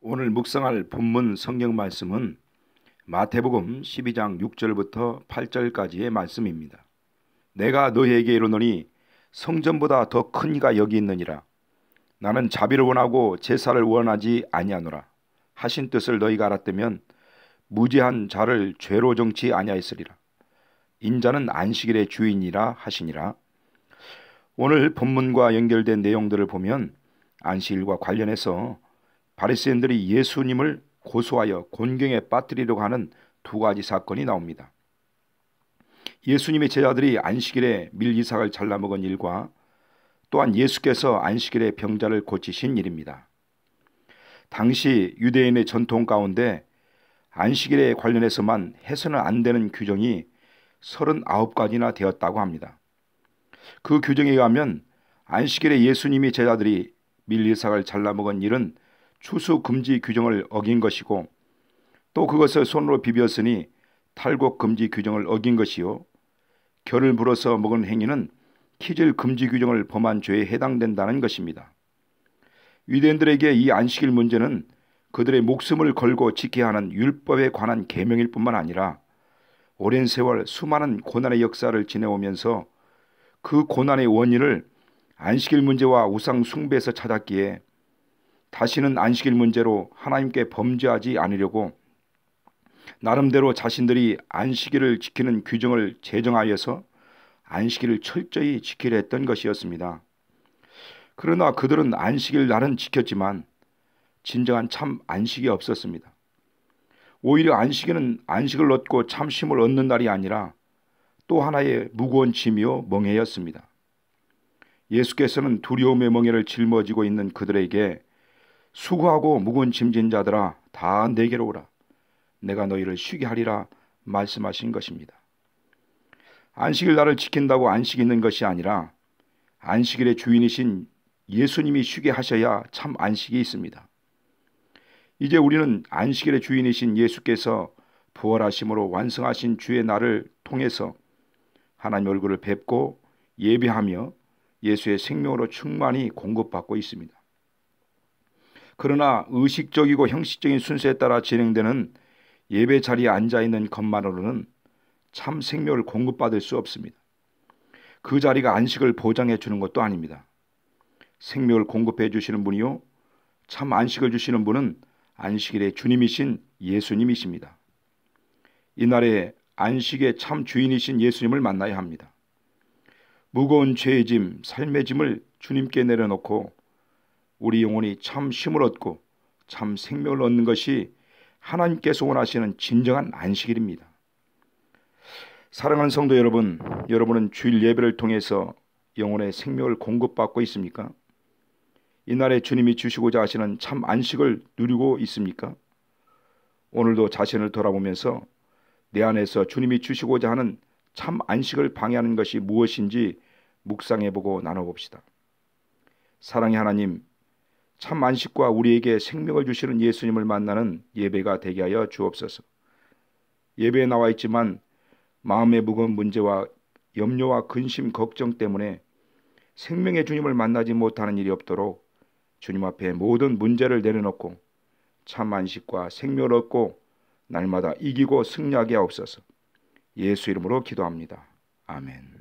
오늘 묵상할 본문 성경 말씀은 마태복음 12장 6절부터 8절까지의 말씀입니다. 내가 너희에게 이르노니 성전보다 더 큰 이가 여기 있느니라. 나는 자비를 원하고 제사를 원하지 아니하노라. 하신 뜻을 너희가 알았다면 무지한 자를 죄로 정치 아니하였으리라. 인자는 안식일의 주인이라 하시니라. 오늘 본문과 연결된 내용들을 보면 안식일과 관련해서 바리새인들이 예수님을 고소하여 곤경에 빠뜨리려고 하는 두 가지 사건이 나옵니다. 예수님의 제자들이 안식일에 밀이삭을 잘라먹은 일과 또한 예수께서 안식일에 병자를 고치신 일입니다. 당시 유대인의 전통 가운데 안식일에 관련해서만 해서는 안 되는 규정이 39가지나 되었다고 합니다. 그 규정에 의하면 안식일에 예수님이 제자들이 밀리삭을 잘라먹은 일은 추수 금지 규정을 어긴 것이고 또 그것을 손으로 비볐으니 탈곡 금지 규정을 어긴 것이요 결을 불어서 먹은 행위는 키질 금지 규정을 범한 죄에 해당된다는 것입니다. 유대인들에게 이 안식일 문제는 그들의 목숨을 걸고 지켜야 하는 율법에 관한 계명일 뿐만 아니라 오랜 세월 수많은 고난의 역사를 지내오면서 그 고난의 원인을 안식일 문제와 우상 숭배에서 찾았기에 다시는 안식일 문제로 하나님께 범죄하지 않으려고 나름대로 자신들이 안식일을 지키는 규정을 제정하여서 안식일을 철저히 지키려 했던 것이었습니다. 그러나 그들은 안식일 날은 지켰지만 진정한 참 안식이 없었습니다. 오히려 안식일은 안식을 얻고 참심을 얻는 날이 아니라 또 하나의 무거운 짐이요 멍해였습니다. 예수께서는 두려움의 멍해를 짊어지고 있는 그들에게 수고하고 무거운 짐진 자들아 다 내게로 오라. 내가 너희를 쉬게 하리라 말씀하신 것입니다. 안식일 날을 지킨다고 안식 있는 것이 아니라 안식일의 주인이신 예수님이 쉬게 하셔야 참 안식이 있습니다. 이제 우리는 안식일의 주인이신 예수께서 부활하심으로 완성하신 주의 날을 통해서 하나님 얼굴을 뵙고 예배하며 예수의 생명으로 충만히 공급받고 있습니다. 그러나 의식적이고 형식적인 순서에 따라 진행되는 예배 자리에 앉아 있는 것만으로는 참 생명을 공급받을 수 없습니다. 그 자리가 안식을 보장해 주는 것도 아닙니다. 생명을 공급해 주시는 분이요. 참 안식을 주시는 분은 안식일의 주님이신 예수님이십니다. 이날에 안식의 참 주인이신 예수님을 만나야 합니다. 무거운 죄의 짐, 삶의 짐을 주님께 내려놓고 우리 영혼이 참 힘을 얻고 참 생명을 얻는 것이 하나님께서 원하시는 진정한 안식일입니다. 사랑하는 성도 여러분, 여러분은 주일 예배를 통해서 영혼의 생명을 공급받고 있습니까? 이날에 주님이 주시고자 하시는 참 안식을 누리고 있습니까? 오늘도 자신을 돌아보면서 내 안에서 주님이 주시고자 하는 참 안식을 방해하는 것이 무엇인지 묵상해보고 나눠봅시다. 사랑의 하나님, 참 안식과 우리에게 생명을 주시는 예수님을 만나는 예배가 되게 하여 주옵소서. 예배에 나와 있지만 마음의 무거운 문제와 염려와 근심, 걱정 때문에 생명의 주님을 만나지 못하는 일이 없도록 주님 앞에 모든 문제를 내려놓고 참 안식과 생명을 얻고 날마다 이기고 승리하게 하옵소서. 예수 이름으로 기도합니다. 아멘.